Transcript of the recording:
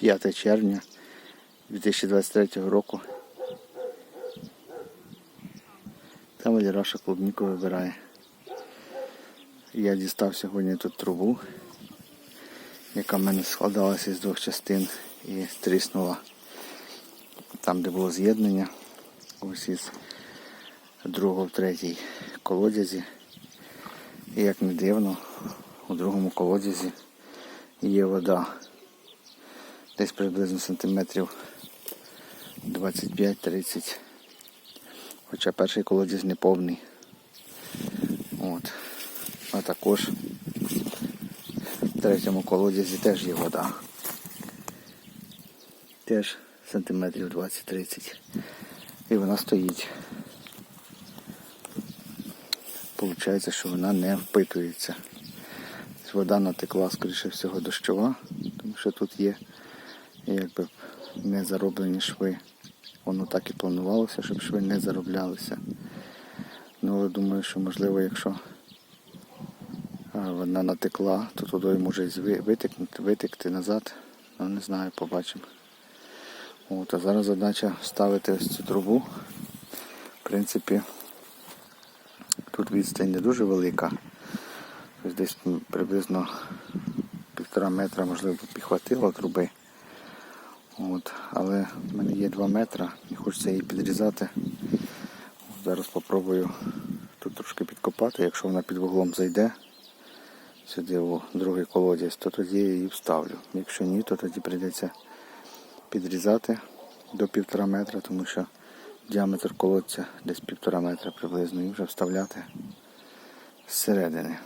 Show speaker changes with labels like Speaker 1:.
Speaker 1: 5 червня 2023 року. Там Валераша клубніку вибирає. Я дістав сьогодні тут трубу, яка в мене складалася з двох частин і тріснула там, де було з'єднання. Ось із другого в третій колодязі. І як не дивно, у другому колодязі є вода. Десь приблизно сантиметрів 25-30. Хоча перший колодязь не повний. От. А також в третьому колодязі теж є вода. Теж сантиметрів 20-30. І вона стоїть. Получається, що вона не впитується. Вода натекла, скоріше всього, дощова, тому що тут є якби не зароблені шви. Воно так і планувалося, щоб шви не зароблялися. Ну, але думаю, що можливо, якщо вона натекла, то туди може витекнути, витекти назад. Ну, не знаю, побачимо. От, а зараз задача ставити ось цю трубу. В принципі, тут відстань не дуже велика. Ось десь приблизно півтора метра, можливо, підхватило труби. От, але в мене є 2 метра і хочеться її підрізати. Зараз спробую тут трошки підкопати, якщо вона під вуглом зайде сюди у другий колодязь, то тоді я її вставлю. Якщо ні, то тоді прийдеться підрізати до півтора метра, тому що діаметр колодця десь півтора метра приблизно і вже вставляти зсередини.